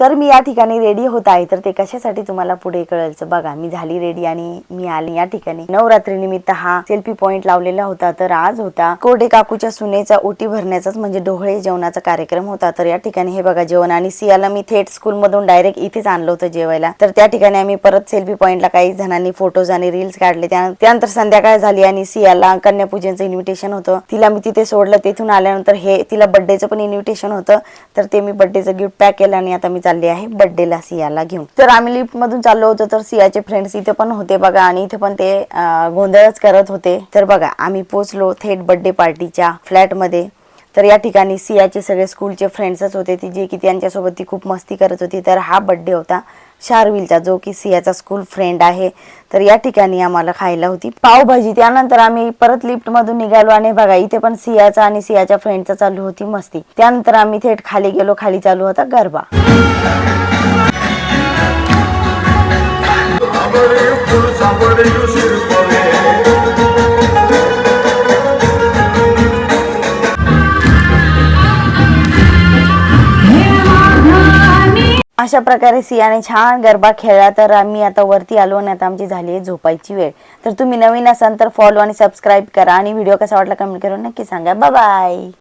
तर मी या ठिकाणी रेडी होत आहे. तर ते कशासाठी तुम्हाला पुढे कळेल बघा. मी झाली रेडी आणि मी आली या ठिकाणी. नवरात्री निमित्त हा सेल्फी पॉइंट लावलेला होता. तर आज होता कोडे काकूच्या सुनेचा ओटी भरण्याचाच म्हणजे डोहळे जेवणाचा कार्यक्रम होता. तर या ठिकाणी हे बघा जेवण आणि सियाला मी थेट स्कूल मधून डायरेक्ट इथेच आणलं होतं जेवायला. तर त्या ठिकाणी आम्ही परत सेल्फी पॉइंटला काही जणांनी फोटोज आणि रील्स काढले. त्या- त्यानंतर संध्याकाळ झाली आणि सियाला कन्यापूजनचं इन्व्हिटेशन होतं. तिला मी तिथे सोडलं. तिथून आल्यानंतर हे तिला बर्थडेचं पण इन्व्हिटेशन होतं. तर ते मी बर्थडेचं गिफ्ट पॅक केलं आणि आता मी चालली आहे. बर्थडेला सियाला घेऊन. तर आम्ही लिफ्ट मधून चाललो होतो तर सियाचे फ्रेंड्स इथे पण होते बघा. आणि इथे पण ते गोंधळच करत होते. तर बघा आम्ही पोचलो थेट बर्थडे पार्टीच्या फ्लॅटमध्ये. तर या ठिकाणी सियाचे सगळे स्कूलचे फ्रेंड्सच होते. ती जे की त्यांच्यासोबत ती खूप मस्ती करत होती. तर हा बर्थडे होता शारविलचा जो की सियाचा स्कूल फ्रेंड आहे. तर या ठिकाणी आम्हाला खायला होती. पावभाजी. त्यानंतर आम्ही परत लिफ्ट मधून निघालो आणि बघा इथे पण सियाचा आणि सियाच्या फ्रेंडचा चालू होती मस्ती. त्यानंतर आम्ही थेट खाली गेलो. खाली चालू होता गरबा. अशा प्रकारे सियाने छान गरबा खेळला तर आम्ही आता वरती आलो आणि आता आमची झाली आहे झोपायची वेळ. तर तुम्ही नवीन असाल तर फॉलो आणि सबस्क्राईब करा आणि व्हिडिओ कसा वाटला कमेंट करून नक्की सांगा. बाय